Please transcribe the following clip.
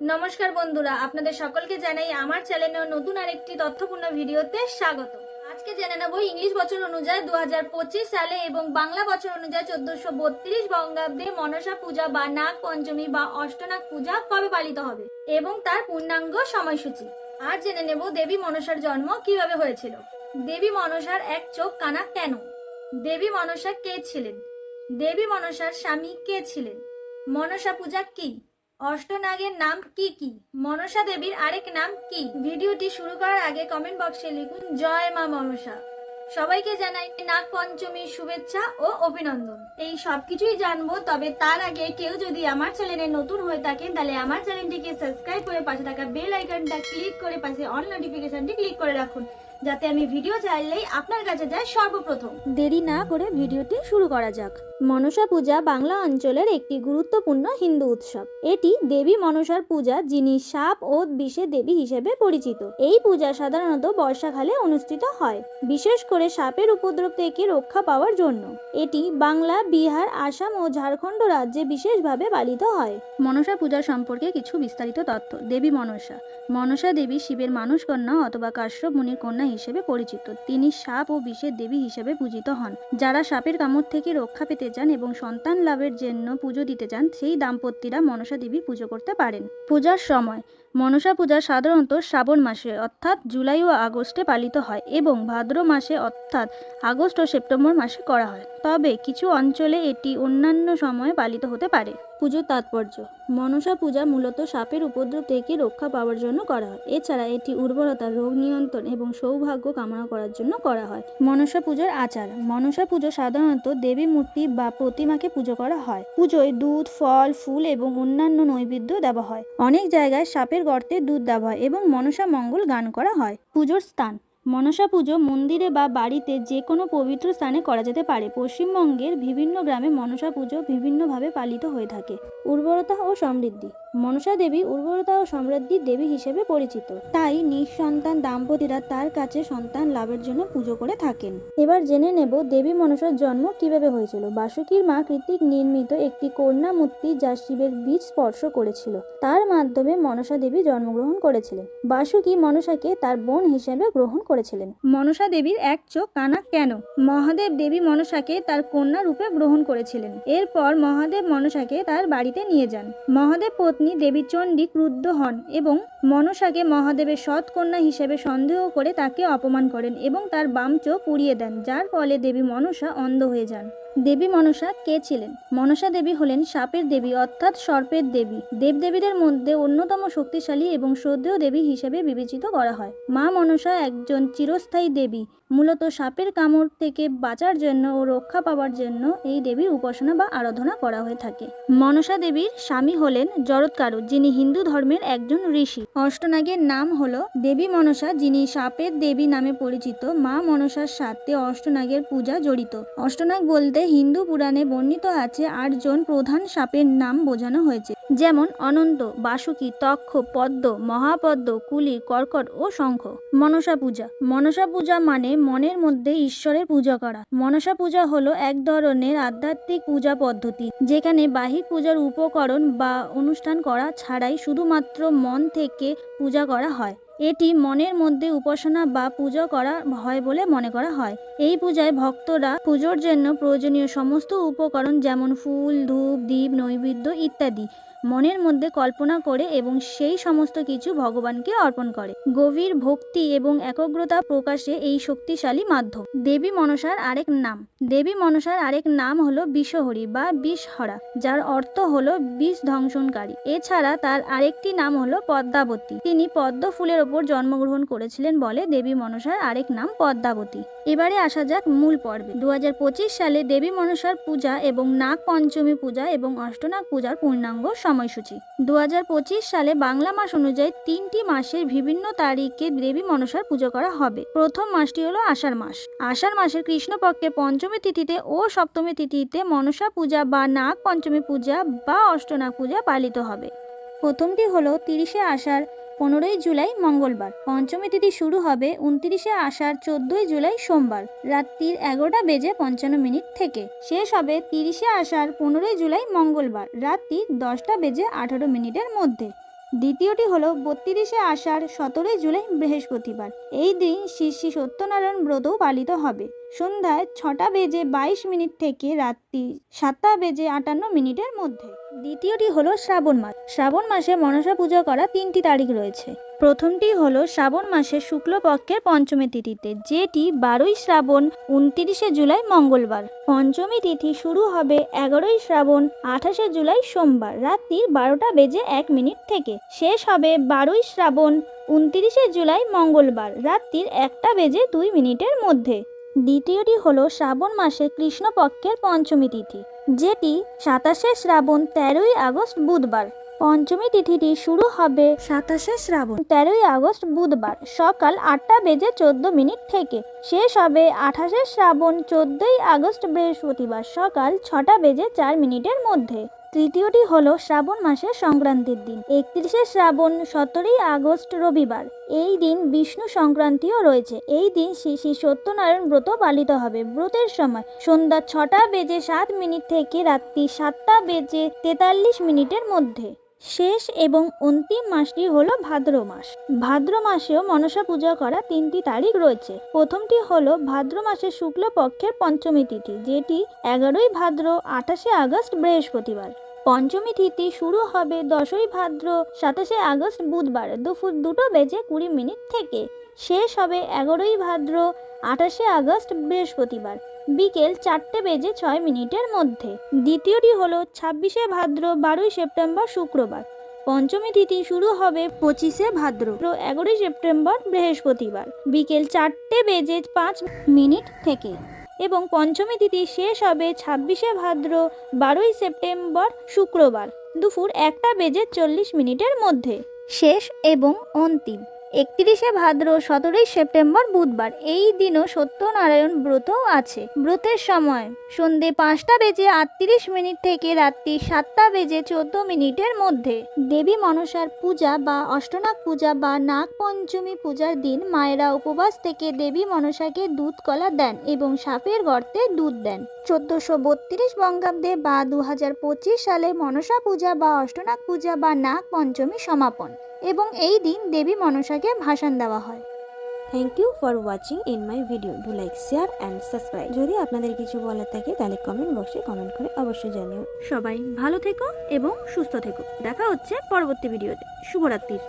নমস্কার বন্ধুরা, আপনাদের সকলকে জানাই আমার চ্যানেলে নতুন আরেকটি তথ্যপূর্ণ ভিডিওতে স্বাগত। আজকে জেনে নেব ইংলিশ বছর অনুযায়ী দু হাজার পঁচিশ সালে এবং বাংলা বছর অনুযায়ী চোদ্দশো বত্রিশ বঙ্গাব্দে মনসা পূজা বা নাগ পঞ্চমী বা অষ্টনাগ পূজা কবে পালিত হবে এবং তার পূর্ণাঙ্গ সময়সূচি? আর জেনে নেব দেবী মনসার জন্ম কীভাবে হয়েছিল। দেবী মনসার এক চোখ কানা কেন? দেবী মনসা কে ছিলেন? দেবী মনসার স্বামী কে ছিলেন? মনসা পূজা কি? অষ্টনাগের নাম কি কি? মনসা দেবীর আরেক নাম কি? ভিডিওটি শুরু করার আগে কমেন্ট বক্সে লিখুন, জয় মা মনসা। সবাইকে জানাই নাগ পঞ্চমীর শুভেচ্ছা ও অভিনন্দন। এই সবকিছুই জানব, তবে তার আগে কেউ যদি আমার চ্যানেলে নতুন হয়ে থাকেন, তাহলে আমার চ্যানেলটিকে সাবস্ক্রাইব করে পাশে থাকা বেল আইকনটা ক্লিক করে পাশে অল নোটিফিকেশনটি ক্লিক করে রাখুন। যাতে আমি ভিডিও চাইলেই আপনার কাছে যায় সর্বপ্রথম। দেরি না করে ভিডিওটি শুরু করা যাক। মনসা পূজা বাংলা অঞ্চলের একটি গুরুত্বপূর্ণ হিন্দু উৎসব। এটি দেবী মনসার পূজা যিনি সাপ ও বিষে দেবী হিসেবে পরিচিত। এই পূজা সাধারণত বর্ষাকালে অনুষ্ঠিত হয় বিশেষ করে সাপের উপদ্রব থেকে রক্ষা পাওয়ার জন্য। এটি বাংলা বিহার আসাম ও ঝাড়খণ্ড রাজ্যে বিশেষভাবে পালিত হয়। মনসা পূজা সম্পর্কে কিছু বিস্তারিত তথ্য। দেবী মনসা। মনসা দেবী শিবের মানুষ কন্যা অথবা কাশ্যপ মুনির কন্যা হিসেবে পরিচিত। তিনি সাপ ও বিষের দেবী হিসেবে পূজিত হন। যারা সাপের কামড় থেকে রক্ষা পেতে চান এবং সন্তান লাভের জন্য পুজো দিতে চান, সেই দাম্পত্যরা মনসা দেবী পুজো করতে পারেন। পূজার সময়। মনসা পূজা সাধারণত শ্রাবণ মাসে, অর্থাৎ জুলাই ও আগস্টে পালিত হয় এবং ভাদ্র মাসে, অর্থাৎ আগস্ট ও সেপ্টেম্বর মাসে করা হয়। তবে কিছু অঞ্চলে এটি অন্যান্য সময়ে পালিত হতে পারে। পুজোর তাৎপর্য। মনসা পূজা মূলত সাপের উপদ্রব থেকে রক্ষা পাওয়ার জন্য করা হয়। এছাড়া এটি উর্বরতা, রোগ নিয়ন্ত্রণ এবং সৌভাগ্য কামনা করার জন্য করা হয়। মনসা পুজোর আচার। মনসা পুজো সাধারণত দেবী, মূর্তি বা প্রতিমাকে পুজো করা হয়। পুজোয় দুধ, ফল, ফুল এবং অন্যান্য নৈবেদ্য দেওয়া হয়। অনেক জায়গায় সাপের গর্তে দুধ দেওয়া হয় এবং মনসা মঙ্গল গান করা হয়। পুজোর স্থান। মনসা পুজো মন্দিরে বা বাড়িতে যে কোনো পবিত্র স্থানে করা যেতে পারে। পশ্চিমবঙ্গের বিভিন্ন গ্রামে মনসা পুজো বিভিন্নভাবে পালিত হয়ে থাকে। উর্বরতা ও সমৃদ্ধি। মনসা দেবী উর্বরতা ও সমৃদ্ধির দেবী হিসেবে পরিচিত। তাই নিঃসন্তান দাম্পতিরা তার কাছে সন্তান লাভের জন্য পুজো করে থাকেন। এবার জেনে নেব দেবী মনসার জন্ম কীভাবে হয়েছিল। বাসুকীর মা কৃতিক নির্মিত একটি কন্যা মূর্তি যা শিবের বীজ স্পর্শ করেছিল। তার মাধ্যমে মনসা দেবী জন্মগ্রহণ করেছিলেন। বাসুকী মনসাকে তার বোন হিসেবে গ্রহণ করেছিলেন। মনসা দেবীর এক চোখ কানা কেন? মহাদেব দেবী মনসাকে তার কন্যা রূপে গ্রহণ করেছিলেন। এরপর মহাদেব মনসাকে তার বাড়িতে নিয়ে যান। মহাদেব পত্নী দেবী চণ্ডী ক্রুদ্ধ হন এবং মনসাকে মহাদেবের সৎ কন্যা হিসেবে সন্দেহ করে তাকে অপমান করেন এবং তার বাম চোখ উড়িয়ে দেন, যার ফলে দেবী মনসা অন্ধ হয়ে যান। দেবী মনসা কে ছিলেন? মনসা দেবী হলেন সাপের দেবী, অর্থাৎ সর্পের দেবী। দেবদেবীদের মধ্যে অন্যতম শক্তিশালী এবং শ্রদ্ধেয় দেবী হিসেবে বিবেচিত করা হয়। মা মনসা একজন চিরস্থায়ী দেবী। মূলত সাপের কামড় থেকে বাঁচার জন্য ও রক্ষা পাওয়ার জন্য এই দেবীর উপাসনা বা আরাধনা করা হয়ে থাকে। মনসা দেবীর স্বামী হলেন জরৎকারু, যিনি হিন্দু ধর্মের একজন ঋষি। অষ্টনাগের নাম হল দেবী মনসা, যিনি সাপের দেবী নামে পরিচিত। মা মনসার সাথে অষ্টনাগের পূজা জড়িত। অষ্টনাগ বলতে হিন্দু পুরাণে বর্ণিত আছে আটজন প্রধান সাপের নাম বোঝানো হয়েছে। যেমন অনন্ত, বাসুকী, তক্ষ, পদ্ম, মহাপদ্ম, কুলি, কর্কট ও শঙ্খ। মনসা পূজা। মনসা পূজা মানে মনের মধ্যে ঈশ্বরের পূজা করা। মনসা পূজা হলো এক ধরনের আধ্যাত্মিক পূজা পদ্ধতি, যেখানে বাহিক পূজার উপকরণ বা অনুষ্ঠান করা ছাড়াই শুধুমাত্র মন থেকে পূজা করা হয়। এটি মনের মধ্যে উপাসনা বা পূজা করা হয় বলে মনে করা হয়। এই পূজায় ভক্তরা পুজোর জন্য প্রয়োজনীয় সমস্ত উপকরণ যেমন ফুল, ধূপ দ্বীপ নৈবেদ্য ইত্যাদি মনের মধ্যে কল্পনা করে এবং সেই সমস্ত কিছু ভগবানকে অর্পণ করে। গভীর ভক্তি এবং একগ্রতা প্রকাশে এই শক্তিশালী মাধ্যম। দেবী মনসার আরেক নাম। দেবী মনসার আরেক নাম হলো বিষহরি বা বিষহরা, যার অর্থ হলো বিষ ধ্বংসনকারী এছাড়া তার আরেকটি নাম হলো পদ্মাবতী। তিনি পদ্ম ফুলের ওপর জন্মগ্রহণ করেছিলেন বলে দেবী মনসার আরেক নাম পদ্মাবতী। এবারে আসা যাক মূল পর্বে। দু সালে দেবী মনসার পূজা এবং নাগ পঞ্চমী পূজা এবং অষ্টনাগ পূজার পূর্ণাঙ্গ সময়সূচি। দুহাজার পঁচিশ সালে বাংলা মাস অনুযায়ী তিনটি মাসের বিভিন্ন তারিখে দেবী মনসার পুজো করা হবে। প্রথম মাসটি হলো আষাঢ় মাস। আষাঢ় মাসের কৃষ্ণপক্ষে পঞ্চমী তিথিতে ও সপ্তমী তিথিতে মনসা পূজা বা নাগ পঞ্চমী পূজা বা অষ্টনাগ পূজা পালিত হবে। প্রথমটি হলো তিরিশে আষাঢ় পনেরোই জুলাই মঙ্গলবার। পঞ্চমী তিথি শুরু হবে উনত্রিশে আষাঢ়, চোদ্দই জুলাই সোমবার, রাত্রির এগারোটা বেজে পঞ্চান্ন মিনিট থেকে। শেষ হবে তিরিশে আষাঢ়, পনেরোই জুলাই মঙ্গলবার রাত্রি দশটা বেজে আঠারো মিনিটের মধ্যে। দ্বিতীয়টি হলো বত্রিশে আষাঢ়, সতেরোই জুলাই বৃহস্পতিবার। এই দিন শ্রী শ্রী সত্যনারায়ণ ব্রতও পালিত হবে। সন্ধ্যায় ছটা বেজে বাইশ মিনিট থেকে রাত্রি সাতটা বেজে আটান্ন মিনিটের মধ্যে। দ্বিতীয়টি হলো শ্রাবণ মাস। শ্রাবণ মাসে মনসা পূজা করা তিনটি তারিখ রয়েছে। প্রথমটি হলো শ্রাবণ মাসের শুক্লপক্ষের পঞ্চমী তিথিতে, যেটি বারোই শ্রাবণ, উনত্রিশে জুলাই মঙ্গলবার। পঞ্চমী তিথি শুরু হবে এগারোই শ্রাবণ, আঠাশে জুলাই সোমবার, রাত্রি বারোটা বেজে এক মিনিট থেকে। শেষ হবে বারোই শ্রাবণ, উনত্রিশে জুলাই মঙ্গলবার, রাত্রির একটা বেজে দুই মিনিটের মধ্যে। দ্বিতীয়টি হলো শ্রাবণ মাসে কৃষ্ণপক্ষের পঞ্চমী তিথি, যেটি সাতাশে শ্রাবণ তেরোই আগস্ট বুধবার। পঞ্চমী তিথিটি শুরু হবে সাতাশে শ্রাবণ তেরোই আগস্ট বুধবার সকাল আটটা বেজে চোদ্দ মিনিট থেকে। শেষ হবে আঠাশে শ্রাবণ চোদ্দই আগস্ট বৃহস্পতিবার সকাল ছটা বেজে চার মিনিটের মধ্যে। তৃতীয়টি হলো শ্রাবণ মাসের সংক্রান্তির দিন। একত্রিশে শ্রাবণ সতেরোই আগস্ট রবিবার। এই দিন বিষ্ণু সংক্রান্তিও রয়েছে। এই দিন শ্রী সত্যনারায়ণ ব্রত পালিত হবে ব্রতের সময়। সন্ধ্যা ছটা বেজে সাত মিনিট থেকে রাত্রি সাতটা বেজে তেতাল্লিশ মিনিটের মধ্যে। শেষ এবং অন্তিম মাসটি হলো ভাদ্র মাস। ভাদ্র মাসেও মনসা পূজা করা তিনটি তারিখ রয়েছে। প্রথমটি হলো ভাদ্র মাসের শুক্লপক্ষের পঞ্চমী তিথি, যেটি এগারোই ভাদ্র, আঠাশে আগস্ট, বৃহস্পতিবার। পঞ্চমী তিথি শুরু হবে দশই ভাদ্র, সাতাশে আগস্ট, বুধবার দুপুর দুটো বেজে কুড়ি মিনিট থেকে। শেষ হবে এগারোই ভাদ্র, আঠাশে আগস্ট, বৃহস্পতিবার। বিকেল চারটে বেজে ছয় মিনিটের মধ্যে। দ্বিতীয়টি হলো ছাব্বিশে ভাদ্র, বারোই সেপ্টেম্বর, শুক্রবার। পঞ্চমী তিথি শুরু হবে পঁচিশে ভাদ্র এগারোই সেপ্টেম্বর, বৃহস্পতিবার। বিকেল চারটে বেজে পাঁচ মিনিট থেকে। এবং পঞ্চমী তিথি শেষ হবে ছাব্বিশে ভাদ্র, বারোই সেপ্টেম্বর, শুক্রবার। দুপুর একটা বেজে চল্লিশ মিনিটের মধ্যে। শেষ এবং অন্তিম। একত্রিশে ভাদ্র, সতেরোই সেপ্টেম্বর, বুধবার। এই দিনও সত্যনারায়ণ ব্রতও আছে। ব্রতের সময় সন্ধে পাঁচটা বেজে আটত্রিশ মিনিট থেকে রাত্রি সাতটা বেজে চোদ্দ মিনিটের মধ্যে। দেবী মনসার পূজা বা অষ্টনাগ পূজা বা নাগ পঞ্চমী পূজার দিন মায়েরা উপবাস থেকে দেবী মনসাকে দুধ কলা দেন এবং সাপের গর্তে দুধ দেন। চোদ্দোশো বত্রিশ বঙ্গাব্দে বা দু হাজার পঁচিশ সালে মনসা পূজা বা অষ্টনাগ পূজা বা নাগ পঞ্চমী সমাপন। এবং এই দিন দেবী মনসাকে ভাষণ দেওয়া হয়। Thank you for watching in my video do like share and subscribe যদি আপনাদের কিছু বলার থাকে তাহলে কমেন্ট বক্সে কমেন্ট করে অবশ্যই জানিও। সবাই ভালো থেকো এবং সুস্থ থেকো। দেখা হচ্ছে পরবর্তী ভিডিওতে শুভরাত্রির